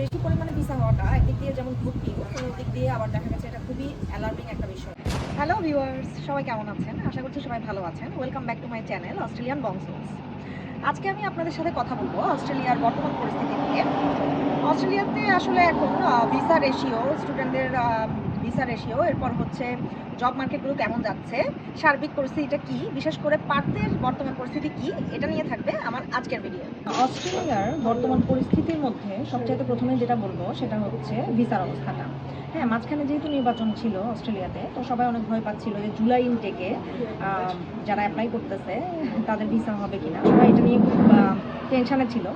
বেশি পরিমাণে ভিসা হওয়াটা একদিক দিয়ে যেমন অন্য দিক দিয়ে আবার দেখা গেছে এটা খুবই অ্যালার্মিং একটা বিষয়। হ্যালো ভিউয়ার্স সবাই কেমন আছেন? আশা করছি সবাই ভালো আছেন। Welcome back to my channel Australian বংশোস আজকে আমি আপনাদের সাথে কথা বলব অস্ট্রেলিয়ার বর্তমান পরিস্থিতি নিয়ে। অস্ট্রেলিয়াতে আসলে এখন ভিসা রেশিও স্টুডেন্টদের ভিসা রেশিও, এরপর হচ্ছে জব মার্কেটগুলো কেমন যাচ্ছে, সার্বিক পরিস্থিতিটা কি, বিশেষ করে পার্থের বর্তমান পরিস্থিতি কি, এটা নিয়ে থাকবে আমার আজকের ভিডিও অস্ট্রেলিয়ার বর্তমান পরিস্থিতির মধ্যে সবচেয়ে প্রথমে যেটা বলব, সেটা হচ্ছে ভিসার অবস্থাটা। হ্যাঁ মাঝখানে যেহেতু নির্বাচন ছিল অস্ট্রেলিয়াতে, তো সবাই অনেক ভয় পাচ্ছিল যে জুলাই ইনটেকে যারা অ্যাপ্লাই করতেছে, তাদের ভিসা হবে কিনা। সবাই এটা নিয়ে খুব টেনশানে ছিল।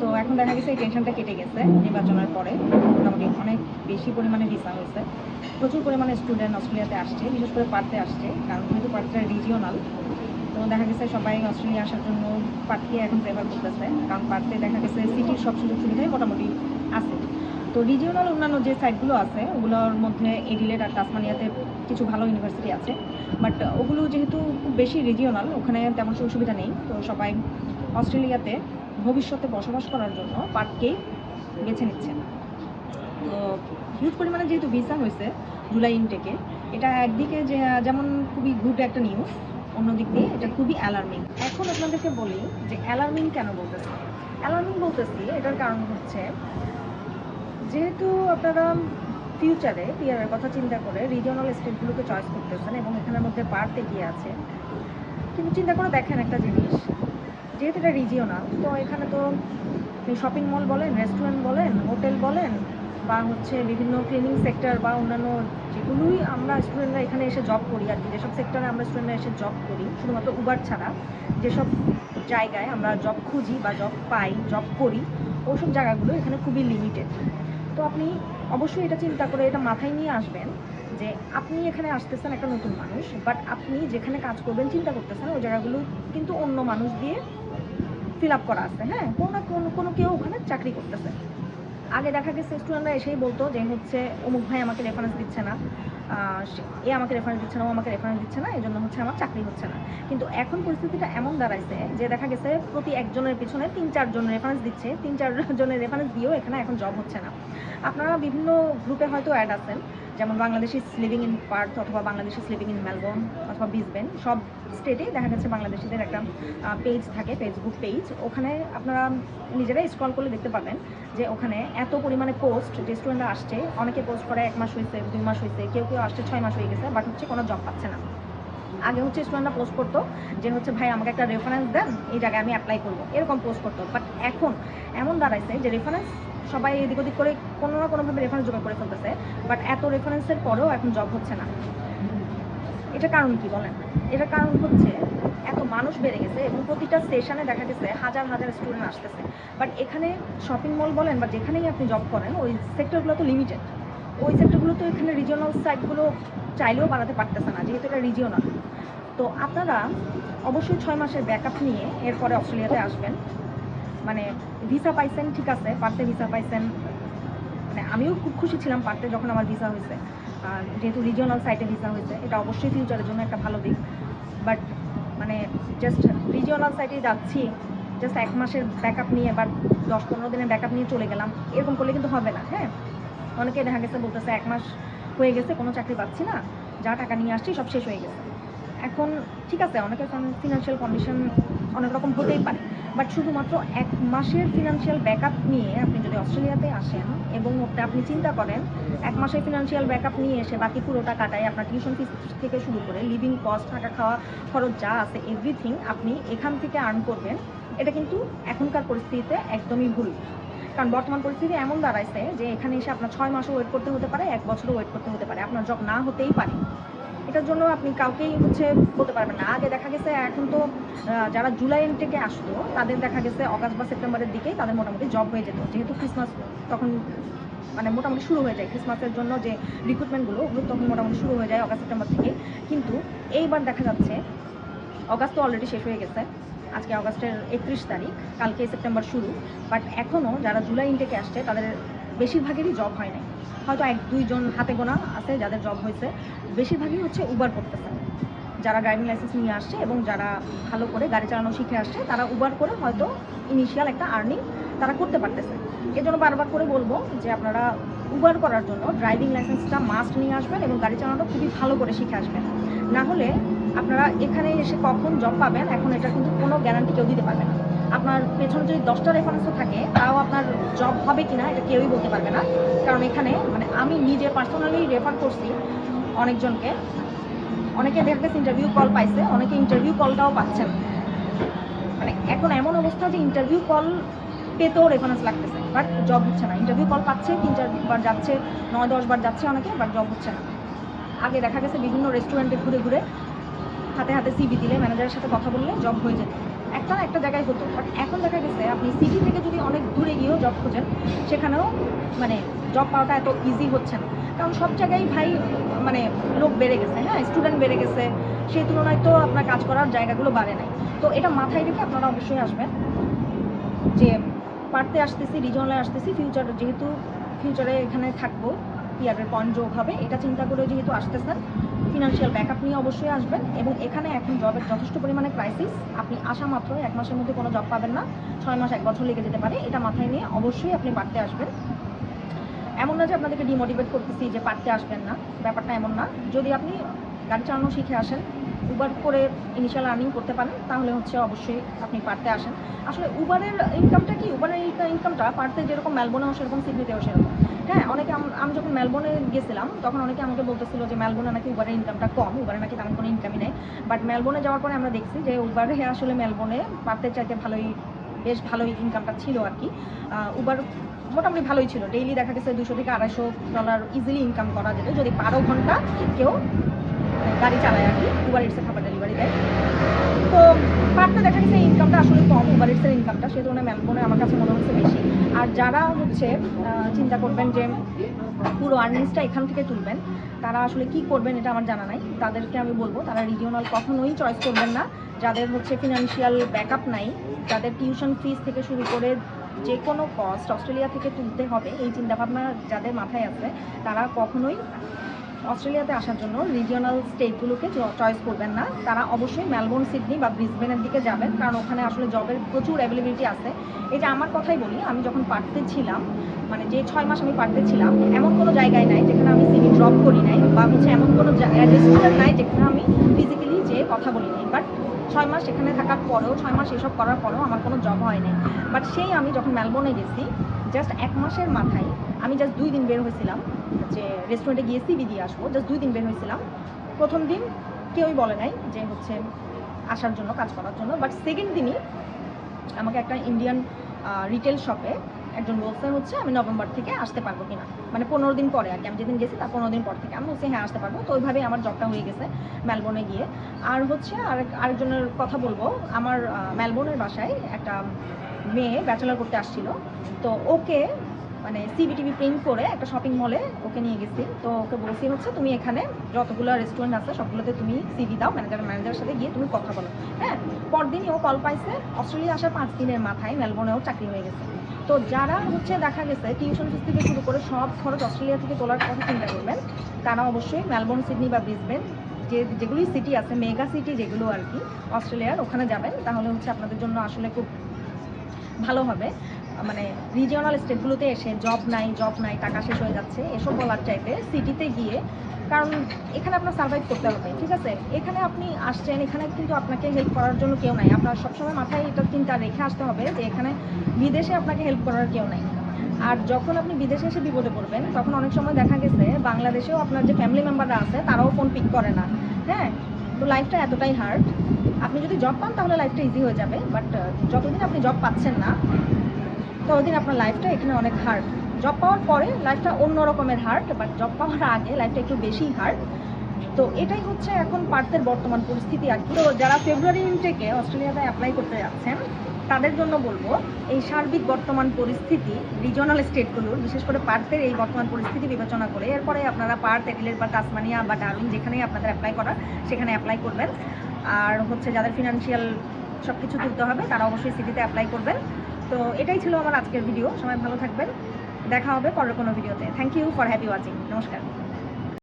তো এখন দেখা গেছে এই টেনশনটা কেটে গেছে, নির্বাচনের পরে। মোটামুটি অনেক বেশি পরিমাণে ভিসা হয়েছে। প্রচুর পরিমাণে স্টুডেন্ট অস্ট্রেলিয়াতে আসছে, বিশেষ করে পার্থে আসছে, কারণ যেহেতু পার্থটা রিজিওনাল তো দেখা গেছে সবাই অস্ট্রেলিয়া আসার জন্য পার্থকে এখন প্রেফার করতেছে, কারণ পার্থে দেখা গেছে সিটির সব সুযোগ সুবিধাই মোটামুটি আছে। তো রিজিওনাল অন্যান্য যে সাইটগুলো আছে, ওগুলোর মধ্যে এডিলেট আর টাসমানিয়াতে কিছু ভালো ইউনিভার্সিটি আছে বাট ওগুলো যেহেতু খুব বেশি রিজিওনাল ওখানে তেমন সুযোগ সুবিধা নেই। তো সবাই অস্ট্রেলিয়াতে ভবিষ্যতে বসবাস করার জন্য পার্ককেই বেছে নিচ্ছেন তো হিউজ পরিমাণে যেহেতু ভিসা হয়েছে জুলাই ইনটেকে, এটা একদিকে যে, যেমন খুবই গুড একটা নিউজ, অন্যদিক দিয়ে এটা খুবই অ্যালার্মিং এখন আপনাদেরকে বলি যে অ্যালার্মিং কেন বলতেছি? অ্যালার্মিং বলতেছি, এটার কারণ হচ্ছে যেহেতু আপনারা ফিউচারে পিয়ারের কথা চিন্তা করে রিজিওনাল স্টেটগুলোকে চয়েস করতেছেন এবং এখানের মধ্যে পার্ট এগিয়ে আছে, কিন্তু চিন্তা করে দেখেন একটা জিনিস যেহেতু এটা রিজিওনাল তো এখানে তো শপিং মল বলেন রেস্টুরেন্ট বলেন হোটেল বলেন, বা হচ্ছে বিভিন্ন ক্লিনিং সেক্টর বা অন্যান্য যেগুলোই আমরা স্টুডেন্টরা এখানে এসে জব করি আর কি, যেসব সেক্টরে আমরা স্টুডেন্টরা এসে জব করি, শুধুমাত্র উবার ছাড়া, যেসব জায়গায় আমরা জব খুঁজি বা জব পাই জব করি, ওসব জায়গাগুলো এখানে খুবই লিমিটেড তো আপনি অবশ্যই এটা চিন্তা করে এটা মাথায় নিয়ে আসবেন যে আপনি এখানে আসতেছেন একটা নতুন মানুষ বাট আপনি যেখানে কাজ করবেন, চিন্তা করতেছেন ওই জায়গাগুলো কিন্তু অন্য মানুষ দিয়ে ফিল আপ করা আছে হ্যাঁ? কোনো না কোনো কোনো কেউ ওখানে চাকরি করতেছে। আগে দেখা গেছে স্টুডেন্টরা এসেই বলতো যে হচ্ছে, অমুক ভাই আমাকে রেফারেন্স দিচ্ছে না এ আমাকে রেফারেন্স দিচ্ছে না, ও আমাকে রেফারেন্স দিচ্ছে না এই জন্য হচ্ছে আমার চাকরি হচ্ছে না। কিন্তু এখন পরিস্থিতিটা এমন দাঁড়াইছে যে দেখা গেছে প্রতি একজনের পিছনে তিন, চারজন রেফারেন্স দিচ্ছে, তিন, চারজনের রেফারেন্স দিয়েও এখানে এখন জব হচ্ছে না। আপনারা বিভিন্ন গ্রুপে হয়তো অ্যাড আছেন। যেমন বাংলাদেশি লিভিং ইন পার্থ অথবা বাংলাদেশি লিভিং ইন মেলবোর্ন অথবা বিসবেন সব স্টেটেই দেখা গেছে বাংলাদেশিদের একটা পেজ থাকে ফেসবুক পেজ ওখানে আপনারা নিজেরাই স্ক্রল করলে দেখতে পাবেন যে ওখানে এত পরিমাণে পোস্ট যে স্টুডেন্টরা আসছে। অনেকে পোস্ট করে এক মাস হয়েছে দুই মাস হয়েছে কেউ কেউ আসছে ছয় মাস হয়ে গেছে বাট হচ্ছে কোনো জব পাচ্ছে না। আগে হচ্ছে স্টুডেন্টরা পোস্ট করতো যে হচ্ছে, ভাই, আমাকে একটা রেফারেন্স দেন, এই জায়গায় আমি অ্যাপ্লাই করব। এরকম পোস্ট করতো। বাট এখন এমন দাঁড়াইছে যে রেফারেন্স সবাই এদিক ওদিক করে কোনো না কোনোভাবে রেফারেন্স জোগাড় করে ফেলতেছে বাট এত রেফারেন্সের পরেও এখন জব হচ্ছে না। এটা কারণ কি বলেন? এটার কারণ হচ্ছে এত মানুষ বেড়ে গেছে এবং প্রতিটা সেশনে দেখা গেছে হাজার হাজার স্টুডেন্ট আসতেছে। বাট এখানে শপিং মল বলেন বা যেখানেই আপনি জব করেন, ওই সেক্টরগুলো তো লিমিটেড ওই সেক্টরগুলো তো এখানে রিজিওনাল সাইটগুলো চাইলেও বাড়াতে পারতেছে না, যেহেতু এটা রিজিওনাল তো আপনারা অবশ্যই ছয় মাসের ব্যাকআপ নিয়ে এরপরে অস্ট্রেলিয়াতে আসবেন। মানে ভিসা পাইছেন, ঠিক আছে পারতে ভিসা পাইছেন। মানে আমিও খুব খুশি ছিলাম পারতে যখন আমার ভিসা হয়েছে। আর যেহেতু রিজিওনাল সাইটে ভিসা হয়েছে, এটা অবশ্যই ফিউচারের জন্য একটা ভালো দিক। বাট মানে জাস্ট রিজিওনাল সাইটে যাচ্ছি জাস্ট এক মাসের ব্যাকআপ নিয়ে বা দশ পনেরো দিনের ব্যাকআপ নিয়ে চলে গেলাম। এরকম করলে কিন্তু হবে না হ্যাঁ? অনেকে দেখা গেছে বলতেছে, এক মাস হয়ে গেছে, কোনো চাকরি পাচ্ছি না। যা টাকা নিয়ে আসছি, সব শেষ হয়ে গেছে। এখন ঠিক আছে, অনেকের ফিনান্সিয়াল কন্ডিশন অনেক রকম হতেই পারে। বাট শুধুমাত্র এক মাসের ফিনান্সিয়াল ব্যাকআপ নিয়ে আপনি যদি অস্ট্রেলিয়াতে আসেন এবং ওটা আপনি চিন্তা করেন, এক মাসের ফিনান্সিয়াল ব্যাকআপ নিয়ে এসে বাকি পুরো টাকাটাই আপনার টিউশন ফিস থেকে শুরু করে লিভিং কস্ট থাকা খাওয়া খরচ যা আছে এভরিথিং আপনি এখান থেকে আর্ন করবেন, এটা কিন্তু এখনকার পরিস্থিতিতে একদমই ভুল। কারণ বর্তমান পরিস্থিতি এমন দাঁড়াইছে যে এখানে এসে আপনার ছয় মাসও ওয়েট করতে হতে পারে, এক বছরও ওয়েট করতে হতে পারে। আপনার জব না হতেই পারে। এটার জন্য আপনি কাউকেই হচ্ছে বলতে পারবেন না। আগে দেখা গেছে, এখন তো যারা জুলাই এন্ড থেকে আসতো, তাদের দেখা গেছে অগাস্ট বা সেপ্টেম্বরের দিকেই তাদের মোটামুটি জব হয়ে যেত। যেহেতু ক্রিসমাস তখন মানে মোটামুটি শুরু হয়ে যায় ক্রিসমাসের জন্য যে রিক্রুটমেন্টগুলো ওগুলো তখন মোটামুটি শুরু হয়ে যায় অগাস্ট, সেপ্টেম্বর থেকে। কিন্তু এইবার দেখা যাচ্ছে, অগাস্ট তো অলরেডি শেষ হয়ে গেছে। আজকে অগাস্টের একত্রিশ তারিখ, কালকে সেপ্টেম্বর শুরু। বাট এখনও যারা জুলাই ইনটেকে আসছে, তাদের বেশিরভাগেরই জব হয় নাই। হয়তো এক, দুইজন হাতে গোনা আছে যাদের জব হয়েছে। বেশিরভাগই হচ্ছে উবার করতেছে। যারা ড্রাইভিং লাইসেন্স নিয়ে আসছে এবং যারা ভালো করে গাড়ি চালানো শিখে আসছে, তারা উবার করে হয়তো ইনিশিয়াল একটা আর্নিং তারা করতে পারতেছে। এর জন্য বারবার করে বলব যে আপনারা উবার করার জন্য ড্রাইভিং লাইসেন্সটা মাস্ট নিয়ে আসবেন এবং গাড়ি চালানোটা খুবই ভালো করে শিখে আসবেন। না হলে আপনারা এখানে এসে কখন জব পাবেন, এখন এটা কিন্তু কোনো গ্যারান্টি কেউ দিতে পারবে না। আপনার পেছনে যদি দশটা রেফারেন্সও থাকে, তাও আপনার জব হবে কি না এটা কেউই বলতে পারবে না। কারণ এখানে মানে আমি নিজে পার্সোনালি রেফার করছি অনেকজনকে। অনেকে দেখা গেছে ইন্টারভিউ কল পাইছে, অনেকে ইন্টারভিউ কলটাও পাচ্ছেন। মানে এখন এমন অবস্থা যে ইন্টারভিউ কল পেতেও রেফারেন্স লাগতেছে। বাট জব হচ্ছে না। ইন্টারভিউ কল পাচ্ছে তিন চারবার যাচ্ছে নয় দশ বার যাচ্ছে অনেকে বাট জব হচ্ছে না। আগে দেখা গেছে বিভিন্ন রেস্টুরেন্টে ঘুরে ঘুরে হাতে হাতে সিবি দিলে ম্যানেজারের সাথে কথা বললে জব হয়ে যেত। একটা না একটা জায়গায় হতো বাট এখন দেখা গেছে, আপনি সিটি থেকে যদি অনেক দূরে গিয়েও জব খোঁজেন, সেখানেও মানে জব পাওয়াটা এত ইজি হচ্ছে না। কারণ সব জায়গায় ভাই মানে লোক বেড়ে গেছে হ্যাঁ স্টুডেন্ট বেড়ে গেছে, সেই তুলনায় তো আপনার কাজ করার জায়গাগুলো বাড়ে নাই। তো এটা মাথায় রেখে আপনারা অবশ্যই আসবেন। যে পারতে আসতেছি রিজনালে আসতেছি ফিউচার যেহেতু ফিউচারে এখানে থাকব পিয়ারের পয়েন্ট যোগ হবে, এটা চিন্তা করে যেহেতু আসতেছেন ফিনান্সিয়াল ব্যাকআপ নিয়ে অবশ্যই আসবেন এবং এখানে এখন জবের যথেষ্ট পরিমাণে ক্রাইসিস আপনি আসা মাত্র এক মাসের মধ্যে কোনো জব পাবেন না। ছয় মাস, এক বছর লেগে যেতে পারে। এটা মাথায় নিয়ে অবশ্যই আপনি পারতে আসবেন। এমন না যে আপনাদেরকে ডিমোটিভেট করতেছি যে পারতে আসবেন না। ব্যাপারটা এমন না। যদি আপনি গাড়ি চালানো শিখে আসেন উবার করে ইনিশিয়াল আর্নিং করতে পারেন, তাহলে হচ্ছে অবশ্যই আপনি পারতে আসেন। আসলে উবারের ইনকামটা কি? উবারের ইনকামটা পারতে যেরকম মেলবোর্নেও সেরকম সিডনিতেও সেরকম। হ্যাঁ অনেকে আম- যখন মেলবোর্নে গেছিলাম, তখন অনেকে আমাকে বলতেছিল যে মেলবোর্নে নাকি উবারের ইনকামটা কম উবারে নাকি তেমন কোনো ইনকামই নেই। বাট মেলবোর্নে যাওয়ার পরে আমরা দেখছি যে উবারে আসলে মেলবোর্নে পারতে চাইতে ভালোই, বেশ ভালোই ইনকামটা ছিল আর কি উবার মোটামুটি ভালোই ছিল। ডেইলি দেখা গেছে দুশো থেকে আড়াইশো ডলার ইজিলি ইনকাম করা যেত। যদি বারো ঘণ্টা কেউ গাড়ি চালায় আর কি উবার ইটসে খাবার ডেলিভারি দেয়। তো পারতে দেখা গেছে ইনকামটা আসলে কম উবার ইটসের ইনকামটা সেই তুলনায় মেলবোর্নে আমার কাছে মনে হচ্ছে বেশি। আর যারা হচ্ছে চিন্তা করবেন যে পুরো আর্নিংসটা এখান থেকে তুলবেন, তারা আসলে কি করবেন এটা আমার জানা নাই। তাদেরকে আমি বলব, তারা রিজিওনাল কখনোই চয়েস করবেন না। যাদের হচ্ছে ফিনান্সিয়াল ব্যাকআপ নাই, যাদের টিউশন ফিস থেকে শুরু করে যে কোনো কস্ট অস্ট্রেলিয়া থেকে তুলতে হবে, এই চিন্তাভাবনা যাদের মাথায় আছে, তারা কখনোই অস্ট্রেলিয়াতে আসার জন্য রিজিওনাল স্টেটগুলোকে চয়েস করবেন না। তারা অবশ্যই মেলবোর্ন সিডনি বা ব্রিসবেনের দিকে যাবেন, কারণ ওখানে আসলে জবের প্রচুর অ্যাভেলেবিলিটি আছে। এই যে আমার কথাই বলি, আমি যখন পারতে ছিলাম মানে যে ছয় মাস আমি পারতে ছিলাম, এমন কোনো জায়গায় নাই যেখানে আমি সিভি ড্রপ করি নাই বা হচ্ছে এমন কোনো রেস্টুরেন্ট নাই যেখানে আমি ফিজিক্যালি যে কথা বলি নাই। বাট ছয় মাস সেখানে থাকার পরেও, ছয় মাস এসব করার পরেও আমার কোনো জব হয় নাই। বাট সেই আমি যখন মেলবোর্নে গেছি জাস্ট এক মাসের মাথায় আমি জাস্ট দুই দিন বের হয়েছিলাম, যে রেস্টুরেন্টে গিয়ে সিবি দিয়ে আসব জাস্ট দুই দিন বের হয়েছিলাম। প্রথম দিন কেউই বলে নাই যে হচ্ছে আসার জন্য, কাজ করার জন্য বাট সেকেন্ড দিনই আমাকে একটা ইন্ডিয়ান রিটেল শপে একজন বলছে হচ্ছে, আমি নভেম্বর থেকে আসতে পারব কিনা। মানে পনেরো দিন পরে আর কি, আমি যেদিন গেছি তার পনেরো দিন পর থেকে। আমি বলছি হ্যাঁ আসতে পারব। তো ওইভাবেই আমার জবটা হয়ে গেছে মেলবোর্নে গিয়ে। আর হচ্ছে আরেক, আরেকজনের কথা বলব, আমার মেলবোর্নের বাসায় একটা মেয়ে ব্যাচেলার করতে আসছিল। তো ওকে মানে সিবিটিভি প্রিন্ট করে একটা শপিং মলে ওকে নিয়ে গেছি। তো ওকে বলছি হচ্ছে, তুমি এখানে যতগুলো রেস্টুরেন্ট আছে, সবগুলোতে তুমি সিভি দাও ম্যানেজার ম্যানেজারের সাথে গিয়ে তুমি কথা বলো। হ্যাঁ পরদিনই ও কল পাইছে, অস্ট্রেলিয়া আসার পাঁচ দিনের মাথায় মেলবোর্নেও চাকরি হয়ে গেছে। তো যারা হচ্ছে দেখা গেছে টিউশন ফিস থেকে শুরু করে সব খরচ অস্ট্রেলিয়া থেকে তোলার কথা চিন্তা করবেন, তারা অবশ্যই মেলবোর্ন, সিডনি বা ব্রিসবেন, যে যেগুলি সিটি আছে মেগা সিটি যেগুলো আর কি, অস্ট্রেলিয়ার, ওখানে যাবেন। তাহলে হচ্ছে আপনাদের জন্য আসলে খুব ভালো হবে। মানে রিজিওনাল স্টেটগুলোতে এসে জব নাই জব নাই, টাকা শেষ হয়ে যাচ্ছে, এসব বলার চাইতে সিটিতে গিয়ে, কারণ এখানে আপনার সার্ভাইভ করতে হবে, ঠিক আছে? এখানে আপনি আসছেন, এখানে কিন্তু আপনাকে হেল্প করার জন্য কেউ নাই। আপনার সবসময় মাথায় এটা চিন্তা রেখে আসতে হবে যে এখানে বিদেশে আপনাকে হেল্প করার কেউ নাই। আর যখন আপনি বিদেশে এসে বিপদে পড়বেন, তখন অনেক সময় দেখা গেছে, বাংলাদেশেও আপনার যে ফ্যামিলি মেম্বাররা আছে, তারাও ফোন পিক করে না। হ্যাঁ? তো লাইফটা এতটাই হার্ড আপনি যদি জব পান, তাহলে লাইফটা ইজি হয়ে যাবে। বাট যতদিন আপনি জব পাচ্ছেন না ততদিন আপনার লাইফটা এখানে অনেক হার্ড জব পাওয়ার পরে লাইফটা অন্য রকমের হার্ড বাট জব পাওয়ার আগে লাইফটা একটু বেশি হার্ড তো এটাই হচ্ছে এখন পার্থের বর্তমান পরিস্থিতি আর কি। তো যারা ফেব্রুয়ারি ইনটেকে অস্ট্রেলিয়াতে অ্যাপ্লাই করতে যাচ্ছেন, তাদের জন্য বলব, এই সার্বিক বর্তমান পরিস্থিতি রিজনাল স্টেটগুলোর বিশেষ করে পার্থের এই বর্তমান পরিস্থিতি বিবেচনা করে, এরপরে আপনারা পার্থ এডিলের বা তাসমানিয়া বা ডারউইন যেখানেই আপনাদের অ্যাপ্লাই করার, সেখানে অ্যাপ্লাই করবেন। আর হচ্ছে যাদের ফিনান্সিয়াল সব কিছু তুলতে হবে, তারা অবশ্যই সিটিতে অ্যাপ্লাই করবেন। তো এটাই ছিল আমার আজকের ভিডিও সবাই ভালো থাকবেন। দেখা হবে পরের কোনো ভিডিওতে thank you for happy watching নমস্কার।